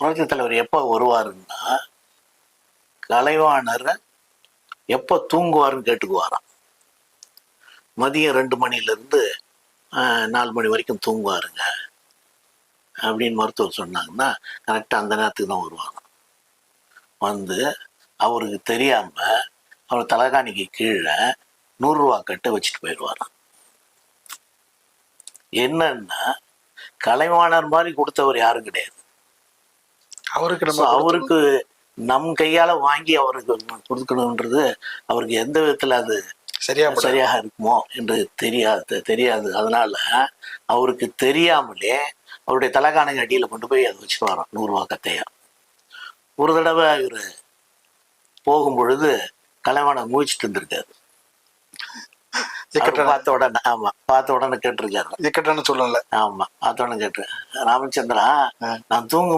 புரட்சி தலைவர் எப்போ வருவாருன்னா கலைவாணர் எப்போ தூங்குவாருன்னு கேட்டுக்குவாராம். மதியம் ரெண்டு மணிலேருந்து நாலு மணி வரைக்கும் தூங்குவாருங்க. அப்படின்னு மருத்துவர் சொன்னாங்கன்னா கரெக்டாக அந்த நேரத்துக்கு தான் வருவாங்க வந்து அவருக்கு தெரியாமல் அவர் தலைகாணிக்கு கீழே நூறுரூவா கட்டை வச்சுட்டு போயிடுவாராம். என்னன்னா கலைவாணர் மாதிரி கொடுத்தவர் யாரும் கிடையாது. அவருக்கு நம்ம அவருக்கு நம் கையால வாங்கி அவருக்கு கொடுக்கணுன்றது அவருக்கு எந்த விதத்துல அது சரியா. சரியாக இருக்குமோ என்று தெரியாது தெரியாது. அதனால அவருக்கு தெரியாமலே அவருடைய தலைகாணங்க அடியில கொண்டு போய் அதை வச்சுட்டு வரோம் நூறுரூவா கத்தையா ஒரு தடவை இவர் போகும் பொழுது கலைவாணர் முழிச்சிட்டு இருந்திருக்காரு பார்த்த உடனே ஆமா பார்த்த உடனே கேட்டிருக்காரு. இக்கட்டான சூழ்நிலை. ஆமா பார்த்த உடனே கேட்டு ராமச்சந்திரா. நான் தூங்கும்